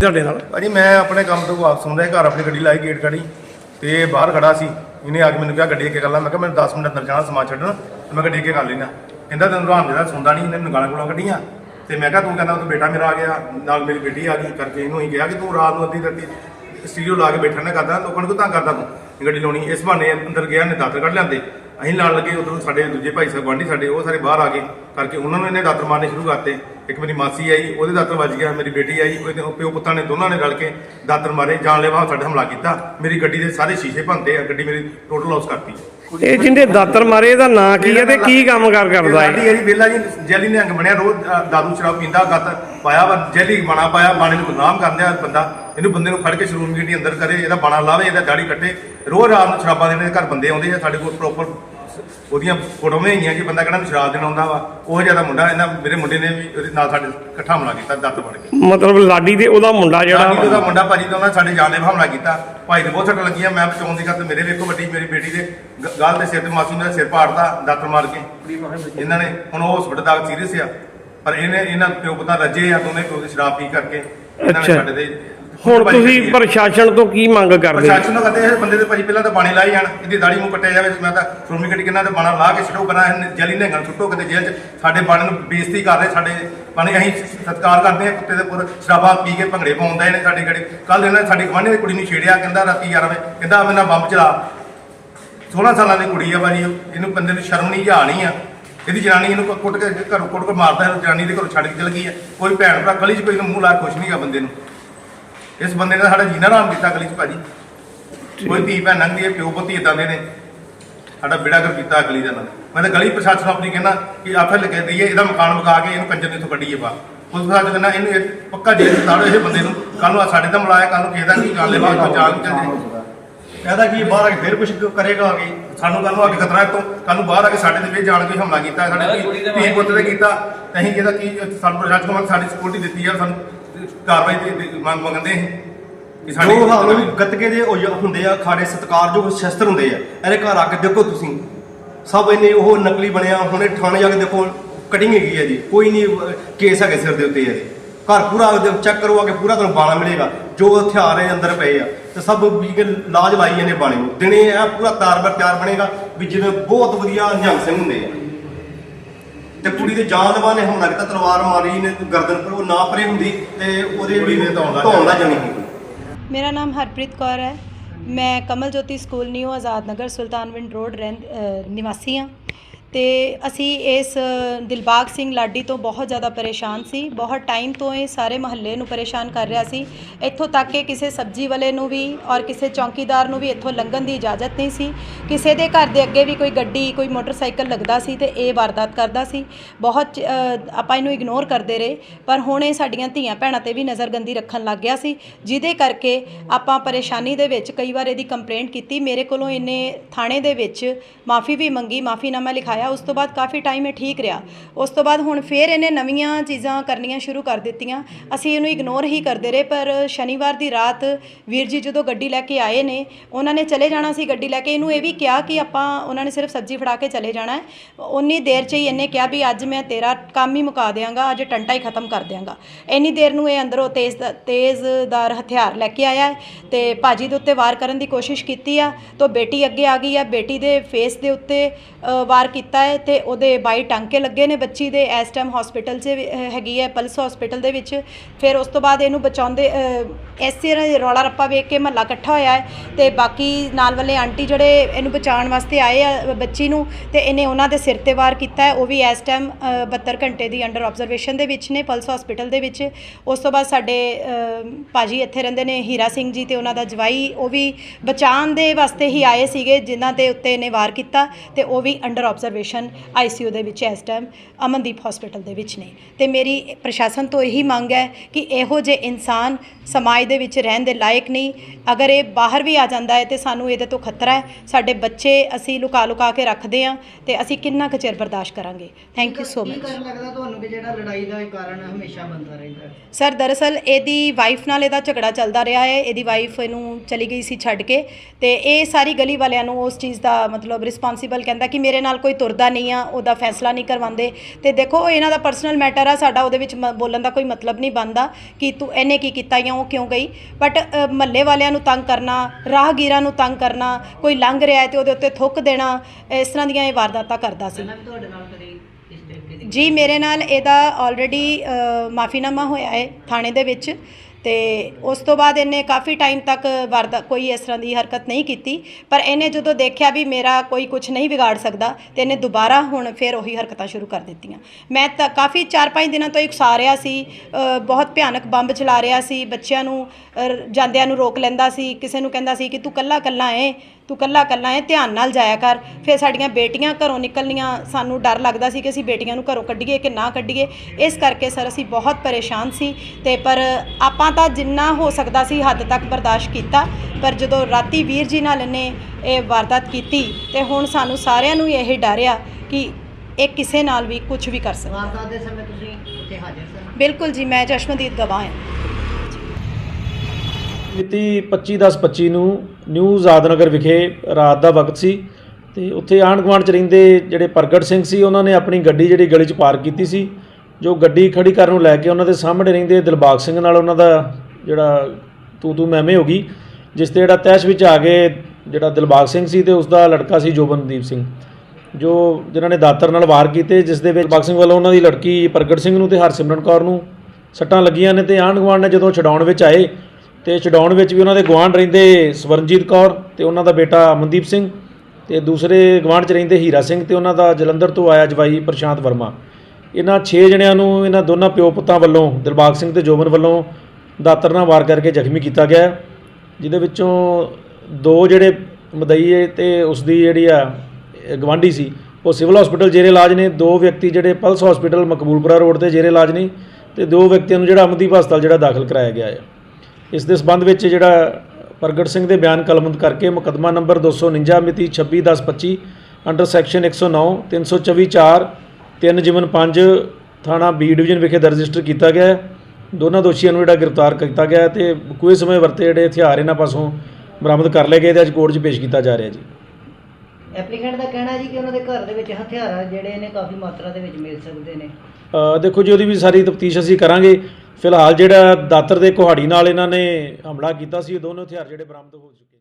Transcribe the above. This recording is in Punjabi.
ਤੁਹਾਡੇ ਨਾਲ। ਭਾਜੀ ਮੈਂ ਆਪਣੇ ਕੰਮ ਤੋਂ ਵਾਪਸ ਆਉਂਦਾ ਸੀ, ਘਰ ਆਪਣੀ ਗੱਡੀ ਲਾਈ ਗੇਟ ਖੜੀ ਤੇ ਬਾਹਰ ਖੜਾ ਸੀ। ਇਹਨੇ ਆ ਕੇ ਮੈਨੂੰ ਕਿਹਾ ਗੱਡੀ ਅੱਗੇ ਕਰ ਲੈ। ਮੈਂ ਕਿਹਾ ਮੈਨੂੰ 10 ਮਿੰਟ ਅੰਦਰ ਜਾਣਾ ਸਮਾਨ ਛੱਡਣ। ਤੇ ਮੈਂ ਗੱਡੀ ਅੱਗੇ ਕਰ ਲੈਣਾ ਕਹਿੰਦਾ ਤੈਨੂੰ ਰਾਮ ਜਿਹੜਾ ਸੁਣਦਾ ਨਹੀਂ ਇਹਨੇ ਮੈਨੂੰ ਗਾਲਾਂ ਗੋਲਾਂ ਕੱਢੀਆਂ। ਤੇ ਮੈਂ ਕਿਹਾ ਤੂੰ ਕਹਿੰਦਾ ਤੂੰ ਬੇਟਾ ਮੇਰਾ ਆ ਗਿਆ। ਨਾਲ ਮੇਰੀ ਬੇਟੀ ਆ ਗਈ ਕਰਕੇ ਇਹਨੂੰ ਹੀ ਕਿਹਾ ਕਿ ਤੂੰ ਰਾਤ ਨੂੰ ਅੱਧੀ ਰਾਤੀ ਸਟੀਰੀਓ ਲਾ ਕੇ ਬੈਠਾ ਨਾ ਕਰਦਾ। ਲੋਕਾਂ ਨੂੰ ਕਿਉਂ ਤੰਗ ਕਰਦਾ ਤੂੰ? ਗੱਡੀ ਲਾਉਣੀ। ਇਸ ਬਹਾਨੇ ਅੰਦਰ ਗਿਆ ਨੇ ਦਾਤਰ ਕੱਢ ਲੈਂਦੇ ਅਸੀਂ ਲਾਣ ਲੱਗੇ ਉਧਰੋਂ ਸਾਡੇ ਦੂਜੇ ਭਾਈ ਸਾਹਿਬ ਗੁਆਂਢੀ ਸਾਡੇ ਉਹ ਸਾਰੇ ਬਾਹਰ ਆ ਗਏ ਕਰਕੇ ਉਹਨਾਂ ਨੂੰ ਇਹਨੇ ਦਾਤਰ ਮਾਰਨੇ ਸ਼ੁਰੂ ਕਰਤੇ। ਇੱਕ ਮੇਰੀ ਮਾਸੀ ਆਈ ਉਹਦੇ ਦਾਤਰ ਵੱਜ ਗਿਆ ਮੇਰੀ ਬੇਟੀ ਆਈ ਉਹਦੇ ਉਹ ਪਿਓ ਪੁੱਤਾਂ ਨੇ ਦੋਨਾਂ ਨੇ ਰਲ ਕੇ ਦਾਤਰ ਮਾਰੇ ਜਾਨਲੇਵਾ ਸਾਡੇ ਹਮਲਾ ਕੀਤਾ। ਮੇਰੀ ਗੱਡੀ ਦੇ ਸਾਰੇ ਸ਼ੀਸ਼ੇ ਭੰਨਤੇ ਆ ਗੱਡੀ ਮੇਰੀ ਟੋਟਲ ਲਾਸ ਕਰਤੀ। ਇਹ ਜਿੰਦੇ ਦਾਤਰ ਮਾਰੇ ਇਹਦਾ ਨਾਂ ਕੀ ਹੈ ਤੇ ਕੀ ਕੰਮ ਕਾਰ ਕਰਦਾ ਹੈ ਇਹਦੀ ਬੇਲਾ ਜੀ ਜੈਲੀ ਨੇ ਅੰਗ ਬਣਿਆ ਰੋਜ਼ ਦਾਰੂ ਸ਼ਰਾਬ ਪੀਂਦਾ ਗੱਤ ਪਾਇਆ ਵਾ ਜੈਲੀ ਬਣਾ ਪਾਇਆ ਬਾਣੇ ਨੂੰ ਬਦਨਾਮ ਕਰਦੇ ਆ ਬੰਦਾ। ਇਹਨੂੰ ਬੰਦੇ ਨੂੰ ਫੜ ਕੇ ਸ਼ਰੂਮ ਗੱਡੀ ਅੰਦਰ ਕਰੇ ਇਹਦਾ ਬਾਣਾ ਲਾਵੇ ਇਹਦਾ ਦਾੜੀ ਕੱਟੇ। ਰੋਜ਼ ਰਾਤ ਨੂੰ ਸ਼ਰਾਬਾਂ ਦੇਣੇ ਘਰ ਬੰਦੇ ਆਉਂਦੇ ਆ ਸਾਡੇ ਕੋਲ ਪ੍ਰੋਪਰ ਉਹਦੀਆਂ ਫੋਟੋਆਂ ਹੈਗੀਆਂ ਕਿ ਬੰਦਾ ਕਿਹੜਾ ਸ਼ਰਾਬ ਦੇਣ ਆਉਂਦਾ ਵਾ। ਉਹ ਜ਼ਿਆਦਾ ਮੁੰਡਾ ਇਹਨਾਂ ਮੇਰੇ ਮੁੰਡੇ ਨੇ ਵੀ ਉਹਦੇ ਨਾਲ ਸਾਡੇ ਇਕੱਠਾ ਹਮਲਾ ਕੀਤਾ ਦੱਤ ਬਣ ਕੇ। ਮਤਲਬ ਲਾਡੀ ਤੇ ਉਹਦਾ ਮੁੰਡਾ ਸਾਡੀ ਉਹਦਾ ਜਿਹੜਾ ਮੁੰਡਾ ਭਾਜੀ ਤਾਂ ਉਹਨਾਂ ਸਾਡੇ ਜਾਨੇ ਹਮਲਾ ਕੀਤਾ। ਭਾਈ ਦੇ ਬਹੁਤ ਸੱਟ ਲੱਗੀਆਂ ਮੈਂ ਬਚਾਉਣ ਦੀ ਖਾਤਰ ਮੇਰੇ ਵੇਖੋ ਵੱਡੀ ਮੇਰੀ ਬੇਟੀ ਦੇ ਗਾਲ ਤੇ ਸਿਰ ਤੇ ਮਾਸੀ ਨੇ ਸਿਰ ਪਾੜਦਾ ਦਾਤਰ ਮਾਰ ਕੇ। ਇਹਨਾਂ ਨੇ ਹੁਣ ਉਹ ਹਸਪੀਟਲ ਦਾ ਸੀਰੀਅਸ ਆ। ਪਰ ਇਹਨੇ ਇਹਨਾਂ ਪਿਓ ਪਤਾ ਰੱਜੇ ਆ ਦੋਨੇ ਪਿਓ ਦੀ ਸ਼ਰਾਬ ਪੀ ਕਰਕੇ। ਇਹਨਾਂ ਨੇ। ਸਾਡੇ ਦੇ ਹੁਣ ਤੁਸੀਂ ਹੈ। ਪ੍ਰਸ਼ਾਸਨ ਤੋਂ ਕੀ ਮੰਗ ਕਰਦੇ? ਹੋ? ਪ੍ਰਸ਼ਾਸਨ ਨੂੰ ਕਹਿੰਦੇ ਇਹ ਬੰਦੇ ਦੇ ਭਾਜੀ ਪਹਿਲਾਂ ਤਾਂ ਬਾਣੇ ਲਾਈ ਜਾਣ ਇਹਦੀ ਦਾੜੀ ਮੂੰਹ ਕੱਟਿਆ ਜਾਵੇ ਮੈਂ ਤਾਂ ਸ਼੍ਰੋਮਣੀ ਕਮੇਟੀ ਕਿੰਨਾ ਤੇ ਬਾਣਾ ਲਾ ਕੇ ਛੱਡੋ ਕਰਾਂ ਜਲੀ ਨੇ ਗੱਲ ਛੁੱਟੋ ਕਿਤੇ ਜੇਲ੍ਹ 'ਚ ਸਾਡੇ ਬਾਣੇ ਨੂੰ ਬੇਇੱਜ਼ਤੀ ਕਰ ਰਹੇ ਸਾਡੇ ਬਾਣੇ ਅਸੀਂ ਸਤਿਕਾਰ ਕਰਦੇ ਆ ਕੁੱਤੇ ਦੇ ਪੁਰ ਸ਼ਰਾਬਾਂ ਪੀ ਕੇ ਭੰਗੜੇ ਪਾਉਂਦੇ ਨੇ ਸਾਡੀ ਗੜੀ। ਕੱਲ ਇਹਨਾਂ ਨੇ ਸਾਡੀ ਗਵਾਂਢੀ ਦੀ ਕੁੜੀ ਨੂੰ ਛੇੜਿਆ ਕਹਿੰਦਾ ਰਾਤੀ 11 ਵਜੇ ਕਹਿੰਦਾ ਮੇਰੇ ਨਾਲ ਬੰਬ ਚਲਾ। 16 ਸਾਲਾਂ ਦੀ ਕੁੜੀ ਆ ਭਾਜੀ ਇਹਨੂੰ ਬੰਦੇ ਨੂੰ ਸ਼ਰਮ ਨਹੀਂ ਨਹੀਂ ਆ। ਇਹਦੀ ਜਨਾਨੀ ਇਹਨੂੰ ਕੁੱਟ ਕੇ ਘਰੋਂ ਕੁੱਟ ਕੇ ਮਾਰਦਾ ਹੈ ਜਨਾਨੀ ਦੇ ਘਰੋਂ ਛੱਡ ਕੇ ਚਲ ਗਈ ਹੈ ਕੋਈ ਭੈਣ ਭਰਾ ਗਲੀ 'ਚ ਕੋਈ ਨੂੰ ਮੂੰਹ ਲਾ ਕੇ ਖੁਸ਼ ਨਹੀਂ ਗਾ ਬੰਦੇ ਨੂੰ। ਇਸ ਬੰਦੇ ਨੇ ਸਾਡਾ ਜੀਣਾ ਆਰਾਮ ਕੀਤਾ ਗਲੀ 'ਚ ਭਾਜੀ। ਕੋਈ ਧੀ ਭੈਣ ਨੰਗਦੀ ਹੈ ਪਿਓ ਪੁੱਤੀ ਇਦਾਂ ਦੇ ਨੇ। ਸਾਡਾ ਬੇੜਾ ਕਰ ਕੀਤਾ ਗਲੀ ਦਾ ਨਾਲ। ਮੈਂ ਤਾਂ ਗਲੀ ਪ੍ਰਸ਼ਾਸਨ ਨੂੰ ਆਪਣੀ ਕਹਿੰਦਾ ਕਿ ਆਫਰ ਲੱਗੇ ਦਈਏ ਇਹਦਾ ਮਕਾਨ ਮਕਾ ਕੇ ਇਹਨੂੰ ਕੰਜਰ ਦੇ ਤੋਂ ਕੱਢੀਏ ਬਾਹਰ। ਪੁਲਿਸ ਪ੍ਰਸ਼ਾਸਨ ਕਹਿੰਦਾ ਇਹਨੂੰ ਇਹ ਪੱਕਾ ਜੇਲ੍ਹ 'ਚ ਤਾੜੋ ਇਹ ਬੰਦੇ ਨੂੰ। ਕੱਲ ਨੂੰ ਸਾਡੇ ਤਾਂ ਮਲਾਇਆ ਕੱਲ ਨੂੰ ਕਿਸੇ ਦਾ ਕੀ ਕਰ ਲੈ ਬਾਹਰ ਜਾਣ ਚੱਲ ਕਹਿੰਦਾ ਕਿ ਬਾਹਰ ਆ ਕੇ ਫਿਰ ਕੁਝ ਕਰੇਗਾ ਆ ਕੇ। ਸਾਨੂੰ ਕੱਲ ਨੂੰ ਆ ਕੇ ਖਤਰਾ ਹੈ ਤੋਂ ਕੱਲ ਨੂੰ ਬਾਹਰ ਆ ਕੇ ਸਾਡੇ ਤੇ ਫਿਰ ਜਾਣ ਕੇ ਹਮਲਾ ਕੀਤਾ ਸਾਡੇ ਧੀ ਪੁੱਤ ਤੇ ਕੀਤਾ। ਤੇ ਅਸੀਂ ਕਿਹਦਾ ਕੀ ਸਾਨੂੰ ਪ੍ਰਸ਼ਾਸਨ ਕੋਲ ਸਾਡੀ ਸਿਕਿਉਰਿਟੀ ਦਿੱਤੀ ਆ ਸਾਨੂੰ। ਕਾਰਵਾਈ ਦੀ ਦੀ ਮੰਗ ਮੰਗਦੇ ਕਿ ਸਾਡੀ ਜੋ ਹਾਨੂੰ ਗੱਤਕੇ ਦੇ ਉਹ ਜ- ਹੁੰਦੇ ਆ ਖਾੜੇ ਸਤਕਾਰਯੋਗ ਸ਼ਸਤਰ ਹੁੰਦੇ ਆ ਇਹਦੇ ਘਰ ਆ ਕੇ ਦੇਖੋ ਤੁਸੀਂ। ਸਭ ਇਹਨੇ ਉਹ ਨਕਲੀ ਬਣਿਆ ਹੁਣੇ ਥਾਣੇ ਜਾ ਕੇ ਦੇਖੋ ਕਟਿੰਗ ਹੈਗੀ ਹੈ ਜੀ। ਕੋਈ ਨਹੀਂ ਅਹ, ਕੇਸ ਹੈਗੇ ਸਿਰ ਦੇ ਉੱਤੇ ਇਹਦੇ ਘਰ ਪੂਰਾ ਚੈੱਕ ਕਰੋ ਆ ਕੇ ਪੂਰਾ ਤੁਹਾਨੂੰ ਬਾਣਾ ਮਿਲੇਗਾ। ਜੋ ਹਥਿਆਰ ਇਹ ਅੰਦਰ ਪਏ ਆ ਤੇ ਸਭ ਵੀ ਕਿ ਲਾਜ ਲਾਈ ਜਾਂਦੇ ਬਾਣੇ ਨੂੰ। ਦਿਨੇ ਇਹ ਪੂਰਾ ਤਾਰ-ਬਰ ਤਿਆਰ ਬਣੇਗਾ ਵੀ ਜਿਵੇਂ ਬਹੁਤ ਵਧੀਆ ਨਿਹੰਗ ਸਿੰਘ ਹੁੰਦੇ ਆ। ਤੇ ਕੁੜੀ ਦੇ ਜਾਨ ਲਵਾ ਨੇ ਹਮਲਾ ਕੀਤਾ ਤਲਵਾਰ ਮਾਰੀ ਨੇ ਗਰਦਨ ਪਰ ਉਹ ਨਾ ਪਰੇ ਹੁੰਦੀ ਤੇ ਉਹਦੇ ਨੇ ਧੌਣ ਜਾਣੀ। ਸੀ। ਮੇਰਾ ਨਾਮ ਹਰਪ੍ਰੀਤ ਕੌਰ ਹੈ। ਮੈਂ Kamal Jyoti school new Azad Nagar Sultanwind road ਰਹਿੰ ਨਿਵਾਸੀ ਹਾਂ। ਤੇ ਅਸੀਂ ਇਸ ਦਿਲਬਾਗ ਸਿੰਘ ਲਾਡੀ ਤੋਂ ਬਹੁਤ ਜ਼ਿਆਦਾ ਪਰੇਸ਼ਾਨ ਸੀ। ਬਹੁਤ ਟਾਈਮ ਤੋਂ ਇਹ ਸਾਰੇ ਮਹੱਲੇ ਨੂੰ ਪਰੇਸ਼ਾਨ ਕਰ ਰਿਹਾ ਸੀ। ਇੱਥੋਂ ਤੱਕ ਕਿ ਕਿਸੇ ਸਬਜ਼ੀ ਵਾਲੇ ਨੂੰ ਵੀ ਔਰ ਕਿਸੇ ਚੌਕੀਦਾਰ ਨੂੰ ਵੀ ਇੱਥੋਂ ਲੰਘਣ ਦੀ ਇਜਾਜ਼ਤ ਨਹੀਂ ਸੀ। ਕਿਸੇ ਦੇ ਘਰ ਦੇ ਅੱਗੇ ਵੀ ਕੋਈ ਗੱਡੀ, ਕੋਈ ਮੋਟਰਸਾਈਕਲ ਲੱਗਦਾ ਸੀ ਤੇ ਇਹ ਵਾਰਦਾਤ ਕਰਦਾ ਸੀ। ਬਹੁਤ ਆਪਾਂ ਇਹਨੂੰ ਇਗਨੋਰ ਕਰਦੇ ਰਹੇ, ਪਰ ਹੁਣ ਇਹ ਸਾਡੀਆਂ ਧੀਆਂ ਭੈਣਾਂ ਤੇ ਵੀ ਨਜ਼ਰਗੰਦੀ ਰੱਖਣ ਲੱਗ ਗਿਆ ਸੀ, ਜਿਹਦੇ ਕਰਕੇ ਆਪਾਂ ਪਰੇਸ਼ਾਨੀ ਦੇ ਵਿੱਚ ਕਈ ਵਾਰ ਇਹਦੀ ਕੰਪਲੇਂਟ ਕੀਤੀ। ਮੇਰੇ ਕੋਲੋਂ ਇਹਨੇ ਥਾਣੇ ਦੇ ਵਿੱਚ ਮਾਫੀ ਵੀ ਮੰਗੀ ਮਾਫੀਨਾਮਾ ਲਿਖਾਇਆ ਉਸ ਤੋਂ ਬਾਅਦ ਕਾਫੀ ਟਾਈਮ ਇਹ ਠੀਕ ਰਿਹਾ। ਉਸ ਤੋਂ ਬਾਅਦ ਹੁਣ ਫੇਰ ਇਹਨੇ ਨਵੀਆਂ ਚੀਜ਼ਾਂ ਕਰਨੀਆਂ ਸ਼ੁਰੂ ਕਰ ਦਿੱਤੀਆਂ। ਅਸੀਂ ਇਹਨੂੰ ਇਗਨੋਰ ਹੀ ਕਰਦੇ ਰਹੇ ਪਰ ਸ਼ਨੀਵਾਰ ਦੀ ਰਾਤ ਵੀਰ ਜੀ ਜਦੋਂ ਗੱਡੀ ਲੈ ਕੇ ਆਏ ਨੇ ਉਹਨਾਂ ਨੇ ਚਲੇ ਜਾਣਾ ਸੀ ਗੱਡੀ ਲੈ ਕੇ। ਇਹਨੂੰ ਇਹ ਵੀ ਕਿਹਾ ਕਿ ਆਪਾਂ ਉਹਨਾਂ ਨੇ ਸਿਰਫ ਸਬਜ਼ੀ ਫੜਾ ਕੇ ਚਲੇ ਜਾਣਾ ਹੈ। ਉਨੀ ਦੇਰ 'ਚ ਹੀ ਇਹਨੇ ਕਿਹਾ ਵੀ ਅੱਜ ਮੈਂ ਤੇਰਾ ਕੰਮ ਹੀ ਮੁਕਾ ਦਿਆਂਗਾ ਅੱਜ ਟੰਟਾ ਹੀ ਖਤਮ ਕਰ ਦਿਆਂਗਾ। ਇੰਨੀ ਦੇਰ ਨੂੰ ਇਹ ਅੰਦਰੋਂ ਤੇਜ਼ ਤੇਜ਼ਦਾਰ ਹਥਿਆਰ ਲੈ ਕੇ ਆਇਆ ਹੈ ਤੇ ਭਾਜੀ ਦੇ ਉੱਤੇ ਵਾਰ ਕਰਨ ਦੀ ਕੋਸ਼ਿਸ਼ ਕੀਤੀ ਆ। ਤਾਂ ਬੇਟੀ ਅੱਗੇ ਆ ਗਈ ਆ ਬੇਟੀ ਦੇ ਫੇਸ ਦੇ ਉੱਤੇ ਅ, ਵਾਰ ਕੀਤਾ ਹੈ ਤੇ ਉਹਦੇ ਬਾਈ ਟਾਂਕੇ ਲੱਗੇ ਨੇ ਬੱਚੀ ਦੇ ਇਸ ਟਾਈਮ ਹਸਪੀਟਲ 'ਚ ਹੈਗੀ ਹੈ ਪਲਸ ਹਸਪੀਟਲ ਦੇ ਵਿੱਚ। ਫਿਰ ਉਸ ਤੋਂ ਬਾਅਦ ਇਹਨੂੰ ਬਚਾਉਂਦੇ ਅ, ਤਰ੍ਹਾਂ ਰੌਲਾ ਰੱਪਾ ਵੇਖ ਕੇ ਮਹੱਲਾ ਇਕੱਠਾ ਹੋਇਆ ਹੈ ਤੇ ਬਾਕੀ ਨਾਲ ਵਾਲੇ ਆਂਟੀ ਜਿਹੜੇ ਇਹਨੂੰ ਬਚਾਉਣ ਵਾਸਤੇ ਆਏ ਆ ਬੱਚੀ ਨੂੰ ਤੇ ਇਹਨੇ ਉਹਨਾਂ ਦੇ ਸਿਰ ਤੇ ਵਾਰ ਕੀਤਾ ਹੈ। ਉਹ ਵੀ ਇਸ ਟਾਈਮ 72 ਘੰਟੇ ਦੀ ਅੰਡਰ ਆਬਜ਼ਰਵੇਸ਼ਨ ਦੇ ਵਿੱਚ ਨੇ ਪਲਸ ਹਸਪੀਟਲ ਦੇ ਵਿੱਚ। ਉਸ ਤੋਂ ਬਾਅਦ ਸਾਡੇ ਅ, ਭਾਜੀ ਇੱਥੇ ਰਹਿੰਦੇ ਨੇ ਹੀਰਾ ਸਿੰਘ ਜੀ ਤੇ ਉਹਨਾਂ ਦਾ ਜਵਾਈ ਉਹ ਵੀ ਬਚਾਉਣ ਦੇ ਵਾਸਤੇ ਹੀ ਆਏ ਸੀਗੇ ਜਿਨ੍ਹਾਂ ਦੇ ਉੱਤੇ ਇਹਨੇ ਵਾਰ ਕੀਤਾ ਤੇ ਉਹ ਵੀ ਅੰਡਰ ਆਬਜ਼ਰਵੇਸ਼ਨ ਆਈਸੀਯੂ ਦੇ ਵਿੱਚ ਇਸ ਟਾਈਮ ਅਮਨਦੀਪ ਹਸਪੀਟਲ ਦੇ ਵਿੱਚ ਨੇ। ਤੇ ਮੇਰੀ ਪ੍ਰਸ਼ਾਸਨ ਤੋਂ ਇਹੀ ਮੰਗ ਹੈ ਕਿ ਇਹੋ ਜਿਹੇ ਇਨਸਾਨ ਸਮਾਜ ਦੇ ਵਿੱਚ ਰਹਿਣ ਦੇ ਲਾਇਕ ਨਹੀਂ। ਅਗਰ ਇਹ ਬਾਹਰ ਵੀ ਆ ਜਾਂਦਾ ਹੈ ਤੇ ਸਾਨੂੰ ਇਹਦੇ ਤੋਂ ਖਤਰਾ ਹੈ। ਸਾਡੇ ਬੱਚੇ ਅਸੀਂ ਲੁਕਾ ਲੁਕਾ ਕੇ ਰੱਖਦੇ ਹਾਂ ਤੇ ਅਸੀਂ ਕਿੰਨਾ ਕੁ ਚਿਰ ਬਰਦਾਸ਼ਤ ਕਰਾਂਗੇ। ਥੈਂਕ ਯੂ ਸੋ ਕੀ ਮਚ ਕਾਰਨ ਲੱਗਦਾ ਤੁਹਾਨੂੰ ਕਿ ਜਿਹੜਾ ਲੜਾਈ ਦਾ ਇਹ ਕਾਰਨ ਹਮੇਸ਼ਾ ਬਣਦਾ ਰਹਿੰਦਾ ਹੈ? ਸਰ ਦਰਅਸਲ ਇਹਦੀ ਵਾਈਫ ਨਾਲ ਇਹਦਾ ਝਗੜਾ ਚੱਲਦਾ ਰਿਹਾ ਹੈ। ਇਹਦੀ ਵਾਈਫ ਇਹਨੂੰ ਚਲੀ ਗਈ ਸੀ ਛੱਡ ਕੇ ਤੇ ਇਹ ਸਾਰੀ ਗਲੀ ਵਾਲਿਆਂ ਨੂੰ ਉਸ ਚੀਜ਼ ਦਾ ਮਤਲਬ ਰਿਸਪਾਂਸਿਬਲ ਕਹਿੰਦਾ ਕਿ ਮੇਰੇ ਨਾਲ ਕੋਈ ਤੁਰ ਤੁਰਦਾ ਨਹੀਂ ਆ ਉਹਦਾ ਫੈਸਲਾ ਨਹੀਂ ਕਰਵਾਉਂਦੇ। ਤੇ ਦੇਖੋ ਇਹਨਾਂ ਦਾ ਪਰਸਨਲ ਮੈਟਰ ਆ। ਸਾਡਾ ਉਹਦੇ ਵਿੱਚ ਮ- ਬੋਲਣ ਦਾ ਕੋਈ ਮਤਲਬ ਨਹੀਂ ਬਣਦਾ ਕਿ ਤੂੰ ਇਹਨੇ ਕੀ ਕੀਤਾ ਜਾਂ ਉਹ ਕਿਉਂ ਗਈ? ਬਟ ਮਹੱਲੇ ਵਾਲਿਆਂ ਨੂੰ ਤੰਗ ਕਰਨਾ ਰਾਹਗੀਰਾਂ ਨੂੰ ਤੰਗ ਕਰਨਾ ਕੋਈ ਲੰਘ ਰਿਹਾ ਹੈ ਤੇ ਉਹਦੇ ਉੱਤੇ ਥੁੱਕ ਦੇਣਾ ਇਸ ਤਰ੍ਹਾਂ ਦੀਆਂ ਇਹ ਵਾਰਦਾਤਾਂ ਕਰਦਾ ਸੀ। ਜੀ ਮੇਰੇ ਨਾਲ ਇਹਦਾ ਆਲਰੇਡੀ ਮਾਫੀਨਾਮਾ ਹੋਇਆ ਹੈ ਥਾਣੇ ਦੇ ਵਿੱਚ। ਤੇ ਉਸ ਤੋਂ ਬਾਅਦ ਇਹਨੇ ਕਾਫੀ ਟਾਈਮ ਤੱਕ ਵਰਦਾ ਕੋਈ ਇਸ ਤਰ੍ਹਾਂ ਦੀ ਹਰਕਤ ਨਹੀਂ ਕੀਤੀ। ਪਰ ਇਹਨੇ ਜਦੋਂ ਦੇਖਿਆ ਵੀ ਮੇਰਾ ਕੋਈ ਕੁਝ ਨਹੀਂ ਵਿਗਾੜ ਸਕਦਾ, ਤੇ ਇਹਨੇ ਦੁਬਾਰਾ ਹੁਣ ਫਿਰ ਉਹੀ ਹਰਕਤਾਂ ਸ਼ੁਰੂ ਕਰ ਦਿੱਤੀਆਂ। ਮੈਂ ਤਾਂ ਕਾਫੀ 4-5 ਦਿਨਾਂ ਤੋਂ ਉਕਸਾ ਰਿਹਾ ਸੀ ਬਹੁਤ ਭਿਆਨਕ ਬੰਬ ਚਲਾ ਰਿਹਾ ਸੀ, ਬੱਚਿਆਂ ਨੂੰ ਜਾਂਦਿਆਂ ਨੂੰ ਰੋਕ ਲੈਂਦਾ ਸੀ, ਕਿਸੇ ਨੂੰ ਕਹਿੰਦਾ ਸੀ ਕਿ ਤੂੰ ਕੱਲਾ ਕੱਲਾ ਏ ਤੂੰ ਕੱਲਾ ਕੱਲਾ ਏ ਧਿਆਨ ਨਾਲ ਜਾਇਆ ਕਰ। ਫਿਰ ਸਾਡੀਆਂ ਬੇਟੀਆਂ ਘਰੋਂ ਨਿਕਲਣੀਆਂ ਸਾਨੂੰ ਡਰ ਲੱਗਦਾ ਸੀ ਕਿ ਅਸੀਂ ਬੇਟੀਆਂ ਨੂੰ ਘਰੋਂ ਕੱਢੀਏ ਕਿ ਨਾ ਕੱਢੀਏ। ਇਸ ਕਰਕੇ ਸਰ ਅਸੀਂ ਬਹੁਤ ਪਰੇਸ਼ਾਨ ਸੀ ਤੇ ਪਰ ਆਪਾਂ ਤਾਂ ਜਿੰਨਾ ਹੋ ਸਕਦਾ ਸੀ ਹੱਦ ਤੱਕ ਬਰਦਾਸ਼ਤ ਕੀਤਾ। ਪਰ ਜਦੋਂ ਰਾਤੀ ਵੀਰ ਜੀ ਨਾਲ ਇਹਨੇ ਇਹ ਵਾਰਦਾਤ ਕੀਤੀ ਤੇ ਹੁਣ ਸਾਨੂੰ ਸਾਰਿਆਂ ਨੂੰ ਇਹ ਡਰ ਆ ਕਿ ਇਹ ਕਿਸੇ ਨਾਲ ਵੀ ਕੁਝ ਵੀ ਕਰ ਸਕਦਾ। ਵਾਰਦਾਤ ਦੇ ਸਮੇਂ ਤੁਸੀਂ ਉੱਥੇ ਹਾਜ਼ਰ ਸਨ? ਬਿਲਕੁਲ ਜੀ ਮੈਂ ਚਸ਼ਮਦੀਦ ਗਵਾਹ ਹਾਂ। ਮਿਤੀ 25/10/25 ਨੂੰ ਨਿਊ ਆਜ਼ਾਦਨਗਰ ਵਿਖੇ ਰਾਤ ਦਾ ਵਕਤ ਸੀ ਤੇ ਉੱਥੇ ਆਂਢ ਗੁਆਂਢ ਚ ਰਹਿੰਦੇ ਜਿਹੜੇ ਪ੍ਰਗਟ ਸਿੰਘ ਸੀ, ਉਹਨਾਂ ਨੇ ਆਪਣੀ ਗੱਡੀ ਜਿਹੜੀ ਗਲੀ 'ਚ ਪਾਰਕ ਕੀਤੀ ਸੀ, ਜੋ ਗੱਡੀ ਖੜੀ ਕਰਨ ਨੂੰ ਲੈ ਕੇ ਉਹਨਾਂ ਦੇ ਸਾਹਮਣੇ ਰਹਿੰਦੇ ਦਿਲਬਾਗ ਸਿੰਘ ਨਾਲ ਉਹਨਾਂ ਦਾ ਜਿਹੜਾ ਤੂ ਤੂ ਮੈਮੇ ਹੋ ਗਈ, ਜਿਸ ਤੇ ਜਿਹੜਾ ਤੈਸ਼ ਵਿੱਚ ਆ ਕੇ ਜਿਹੜਾ ਦਿਲਬਾਗ ਸਿੰਘ ਸੀ ਤੇ ਉਸ ਦਾ ਲੜਕਾ ਸੀ ਜੋਬਨਦੀਪ ਸਿੰਘ, ਜੋ ਜਿਨ੍ਹਾਂ ਨੇ ਦਾਤਰ ਨਾਲ ਵਾਰ ਕੀਤੇ, ਜਿਸ ਦੇ ਵਿੱਚ ਦਿਲਬਾਗ ਸਿੰਘ ਵੱਲੋਂ ਉਹਨਾਂ ਦੀ ਲੜਕੀ ਪ੍ਰਗਟ ਸਿੰਘ ਨੂੰ ਤੇ ਹਰਸਿਮਰਨ ਕੌਰ ਨੂੰ ਸੱਟਾਂ ਲੱਗੀਆਂ ਨੇ ਤੇ ਆਂਢ ਗੁਆਂਢ ਨੇ ਜਦੋਂ ਛਡਾਉਣ ਵਿੱਚ ਆਏ ਤੇ ਛਡਾਉਣ ਵਿੱਚ ਵੀ ਉਹਨਾਂ ਦੇ ਗੁਆਂਢ ਰਹਿੰਦੇ ਸਵਰਨਜੀਤ ਕੌਰ ਤੇ ਉਹਨਾਂ ਦਾ ਬੇਟਾ ਅਮਨਦੀਪ ਸਿੰਘ ਤੇ ਦੂਸਰੇ ਗੁਆਂਢ 'ਚ ਰਹਿੰਦੇ ਹੀਰਾ ਸਿੰਘ ਤੇ ਉਹਨਾਂ ਦਾ ਜਲੰਧਰ ਤੋਂ ਆਇਆ ਜਵਾਈ ਪ੍ਰਸ਼ਾਂਤ ਵਰਮਾ। ਇਹਨਾਂ 6 ਜਣਿਆਂ ਨੂੰ ਇਹਨਾਂ ਦੋਨਾਂ ਪਿਓ ਪੁੱਤਾਂ ਵੱਲੋਂ, ਦਿਲਬਾਗ ਸਿੰਘ ਤੇ ਜੋਬਨ ਵੱਲੋਂ ਦਾਤਰ ਨਾਲ ਵਾਰ ਕਰਕੇ ਜ਼ਖਮੀ ਕੀਤਾ ਗਿਆ ਜਿਹਦੇ ਵਿੱਚੋਂ ਦੋ ਜਿਹੜੇ ਮਦਈਏ ਤੇ ਉਸ ਦੀ ਜਿਹੜੀ ਆ, ਇਹ ਗਵਾਂਢੀ ਸੀ, ਉਹ ਸਿਵਲ ਹਸਪੀਟਲ ਜੇਰੇ ਇਲਾਜ ਨੇ, ਦੋ ਵਿਅਕਤੀ ਜਿਹੜੇ ਪਲਸ ਹਸਪੀਟਲ ਮਕਬੂਲਪੁਰਾ ਰੋਡ ਤੇ ਜੇਰੇ ਇਲਾਜ ਨੇ ਤੇ ਦੋ ਵਿਅਕਤੀਆਂ ਨੂੰ ਜਿਹੜਾ ਅਮਨਦੀਪ ਹਸਪਤਾਲ ਜਿਹੜਾ ਦਾਖਲ ਕਰਾਇਆ ਗਿਆ ਹੈ। ਇਸ ਦੇ ਸਬੰਧ ਵਿੱਚ ਜਿਹੜਾ ਪ੍ਰਗਟ ਸਿੰਘ ਦੇ ਬਿਆਨ ਕਲਮਬੰਦ ਕਰਕੇ ਮੁਕੱਦਮਾ ਨੰਬਰ 249 ਮਿਤੀ 26/10/25 ਅੰਡਰ ਸੈਕਸ਼ਨ 109 324 4 3 ਜਿਮਨ 5 ਥਾਣਾ ਬੀ ਡਿਵੀਜ਼ਨ ਵਿਖੇ ਦਰਜ ਰਜਿਸਟਰ ਕੀਤਾ ਗਿਆ ਹੈ। ਦੋਨਾਂ ਦੋਸ਼ੀਆਂ ਨੂੰ ਜਿਹੜਾ ਗ੍ਰਿਫਤਾਰ ਕੀਤਾ ਗਿਆ ਹੈ ਤੇ ਕੋਈ ਸਮੇਂ ਵਰਤੇ ਜਿਹੜੇ ਹਥਿਆਰ ਇਹਨਾਂ ਪਾਸੋਂ ਬਰਾਮਦ ਕਰ ਲਏ ਗਏ ਤੇ ਅੱਜ ਕੋਰਟ 'ਚ ਪੇਸ਼ ਕੀਤਾ ਜਾ ਰਿਹਾ ਜੀ। ਐਪਲੀਕੈਂਟ ਦਾ ਕਹਿਣਾ ਜੀ ਕਿ ਉਹਨਾਂ ਦੇ ਘਰ ਦੇ ਵਿੱਚ ਹਥਿਆਰ ਜਿਹੜੇ ਨੇ ਕਾਫੀ ਮਾਤਰਾ ਦੇ ਵਿੱਚ ਮਿਲ ਸਕਦੇ ਨੇ। ਦੇਖੋ ਜੀ ਉਹਦੀ ਵੀ ਸਾਰੀ ਤਫਤੀਸ਼ ਅਸੀਂ ਕਰਾਂਗੇ। ਫਿਲਹਾਲ ਜਿਹੜਾ ਦਾਤਰ ਦੇ ਕੁਹਾੜੀ ਨਾਲ ਇਹਨਾਂ ਨੇ ਹਮਲਾ ਕੀਤਾ ਸੀ, ਇਹ ਦੋਨੋਂ ਹਥਿਆਰ ਜਿਹੜੇ ਬਰਾਮਦ ਹੋ ਚੁੱਕੇ